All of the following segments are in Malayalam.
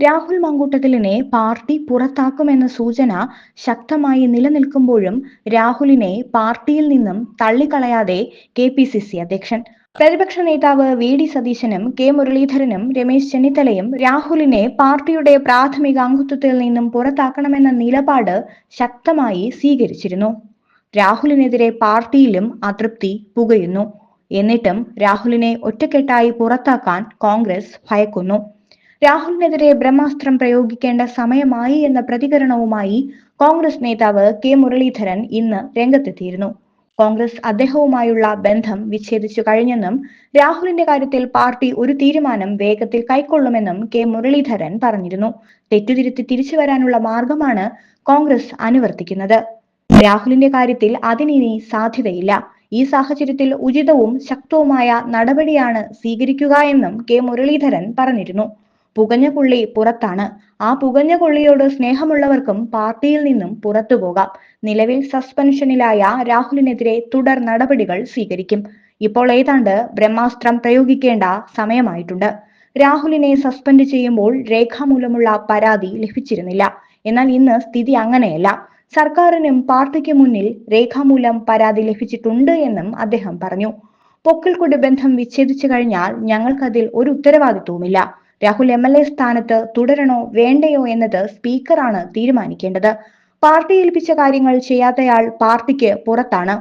രാഹുൽ മങ്കൂട്ടത്തിലിനെ പാർട്ടി പുറത്താക്കുമെന്ന സൂചന ശക്തമായി നിലനിൽക്കുമ്പോഴും രാഹുലിനെ പാർട്ടിയിൽ നിന്നും തള്ളിക്കളയാതെ കെ പി സി സി അധ്യക്ഷൻ. പ്രതിപക്ഷ നേതാവ് വി ഡി സതീശനും കെ മുരളീധരനും രമേശ് ചെന്നിത്തലയും രാഹുലിനെ പാർട്ടിയുടെ പ്രാഥമിക അംഗത്വത്തിൽ നിന്നും പുറത്താക്കണമെന്ന നിലപാട് ശക്തമായി സ്വീകരിച്ചിരുന്നു. രാഹുലിനെതിരെ പാർട്ടിയിലും അതൃപ്തി പുകയുന്നു. എന്നിട്ടും രാഹുലിനെ ഒറ്റക്കെട്ടായി പുറത്താക്കാൻ കോൺഗ്രസ് ഭയക്കുന്നു. രാഹുലിനെതിരെ ബ്രഹ്മാസ്ത്രം പ്രയോഗിക്കേണ്ട സമയമായി എന്ന പ്രതികരണവുമായി കോൺഗ്രസ് നേതാവ് കെ മുരളീധരൻ ഇന്ന് രംഗത്തെത്തിയിരുന്നു. കോൺഗ്രസ് അദ്ദേഹവുമായുള്ള ബന്ധം വിച്ഛേദിച്ചു കഴിഞ്ഞെന്നും രാഹുലിന്റെ കാര്യത്തിൽ പാർട്ടി ഒരു തീരുമാനം വേഗത്തിൽ കൈക്കൊള്ളുമെന്നും കെ മുരളീധരൻ പറഞ്ഞിരുന്നു. തെറ്റുതിരുത്തി തിരിച്ചു വരാനുള്ള മാർഗമാണ് കോൺഗ്രസ് അനുവർത്തിക്കുന്നത്. രാഹുലിന്റെ കാര്യത്തിൽ അതിനിനി സാധ്യതയില്ല. ഈ സാഹചര്യത്തിൽ ഉചിതവും ശക്തവുമായ നടപടിയാണ് സ്വീകരിക്കുക എന്നും കെ മുരളീധരൻ പറഞ്ഞിരുന്നു. പുകഞ്ഞ പുള്ളി പുറത്താണ്. ആ പുകഞ്ഞ പുള്ളിയോട് സ്നേഹമുള്ളവർക്കും പാർട്ടിയിൽ നിന്നും പുറത്തു പോകാം. നിലവിൽ സസ്പെൻഷനിലായ രാഹുലിനെതിരെ തുടർ നടപടികൾ സ്വീകരിക്കും. ഇപ്പോൾ ഏതാണ്ട് ബ്രഹ്മാസ്ത്രം പ്രയോഗിക്കേണ്ട സമയമായിട്ടുണ്ട്. രാഹുലിനെ സസ്പെൻഡ് ചെയ്യുമ്പോൾ രേഖാമൂലമുള്ള പരാതി ലഭിച്ചിരുന്നില്ല. എന്നാൽ ഇന്ന് സ്ഥിതി അങ്ങനെയല്ല. സർക്കാരിനും പാർട്ടിക്ക് മുന്നിൽ രേഖാമൂലം പരാതി ലഭിച്ചിട്ടുണ്ട് എന്നും അദ്ദേഹം പറഞ്ഞു. പൊക്കിൾക്കൊടി ബന്ധം വിച്ഛേദിച്ചു കഴിഞ്ഞാൽ ഞങ്ങൾക്കതിൽ ഒരു ഉത്തരവാദിത്വവുമില്ല. രാഹുൽ എം എൽ എ സ്ഥാനത്ത് തുടരണോ വേണ്ടയോ എന്നത് സ്പീക്കറാണ് തീരുമാനിക്കേണ്ടത്. പാർട്ടി ഏൽപ്പിച്ച കാര്യങ്ങൾ ചെയ്യാത്തയാൾ പാർട്ടിക്ക് പുറത്താണ്.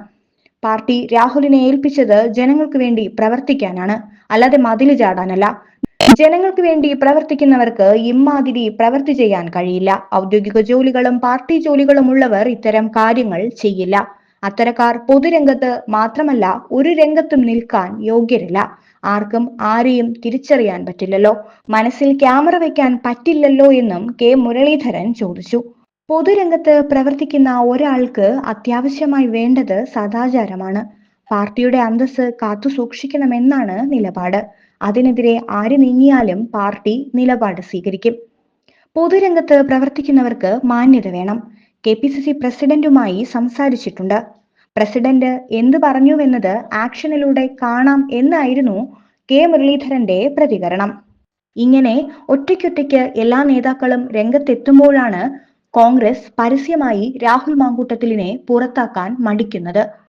പാർട്ടി രാഹുലിനെ ഏൽപ്പിച്ചത് ജനങ്ങൾക്ക് വേണ്ടി പ്രവർത്തിക്കാനാണ്. അല്ലാതെ മതിൽ ചാടാനല്ല. ജനങ്ങൾക്ക് വേണ്ടി പ്രവർത്തിക്കുന്നവർക്ക് ഇമ്മാതിരി പ്രവർത്തി ചെയ്യാൻ കഴിയില്ല. ഔദ്യോഗിക ജോലികളും പാർട്ടി ജോലികളും ഉള്ളവർ ഇത്തരം കാര്യങ്ങൾ ചെയ്യില്ല. അത്തരക്കാർ പൊതുരംഗത്ത് മാത്രമല്ല ഒരു രംഗത്തും നിൽക്കാൻ യോഗ്യരല്ല. ആർക്കും ആരെയും തിരിച്ചറിയാൻ പറ്റില്ലല്ലോ. മനസ്സിൽ ക്യാമറ വെക്കാൻ പറ്റില്ലല്ലോ എന്നും കെ മുരളീധരൻ ചോദിച്ചു. പൊതുരംഗത്ത് പ്രവർത്തിക്കുന്ന ഒരാൾക്ക് അത്യാവശ്യമായി വേണ്ടത് സദാചാരമാണ്. പാർട്ടിയുടെ അന്തസ് കാത്തു സൂക്ഷിക്കണമെന്നാണ് നിലപാട്. അതിനെതിരെ ആര് നീങ്ങിയാലും പാർട്ടി നിലപാട് സ്വീകരിക്കും. പൊതുരംഗത്ത് പ്രവർത്തിക്കുന്നവർക്ക് മാന്യത വേണം. കെ പി സി സി പ്രസിഡന്റുമായി സംസാരിച്ചിട്ടുണ്ട്. പ്രസിഡന്റ് എന്ത് പറഞ്ഞുവെന്നത് ആക്ഷനിലൂടെ കാണാം എന്നായിരുന്നു കെ മുരളീധരന്റെ പ്രതികരണം. ഇങ്ങനെ ഒറ്റയ്ക്കൊറ്റയ്ക്ക് എല്ലാ നേതാക്കളും രംഗത്തെത്തുമ്പോഴാണ് കോൺഗ്രസ് പരസ്യമായി രാഹുൽ മാങ്കൂട്ടത്തിലിനെ പുറത്താക്കാൻ മടിക്കുന്നത്.